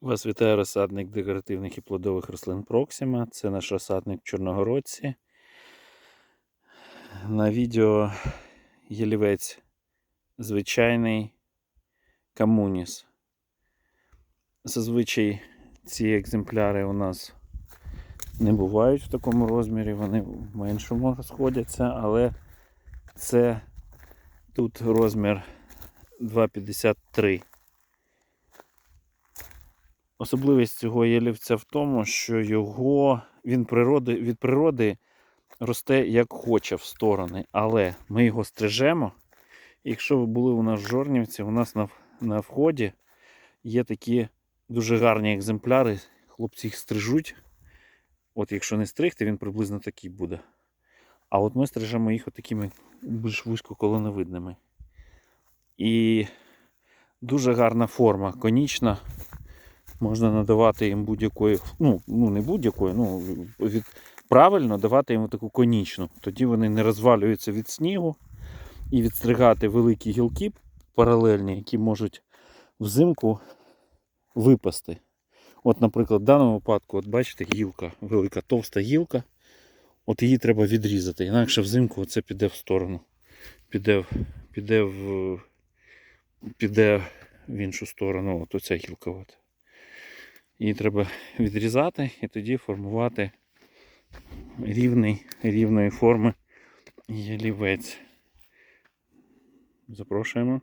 Вас вітає розсадник декоративних і плодових рослин Проксима. Це наш розсадник в Чорногородці. На відео ялівець звичайний камуніс. Зазвичай ці екземпляри у нас не бувають в такому розмірі, вони в меншому розходяться, але це тут розмір 2,53. Особливість цього ялівця в тому, що його він природи, від природи росте як хоче в сторони, але ми його стрижемо. Якщо ви були у нас в Жорнівці, у нас на, на вході є такі дуже гарні екземпляри. Хлопці їх стрижуть. От якщо не стригти, він приблизно такий буде. А от ми стрижемо їх такими більш вузькоколоновидними. І дуже гарна форма, конічна. Можна надавати їм будь-якої, ну, ну не будь-якої, ну від, правильно давати їм таку конічну. Тоді вони не розвалюються від снігу і відстригати великі гілки паралельні, які можуть взимку випасти. От, наприклад, в даному випадку, от бачите, гілка, велика товста гілка. От її треба відрізати. Інакше взимку це піде в сторону. Піде, піде в піде в іншу сторону. От оця гілка. От. Її треба відрізати і тоді формувати рівний, рівної форми ялівець. Запрошуємо.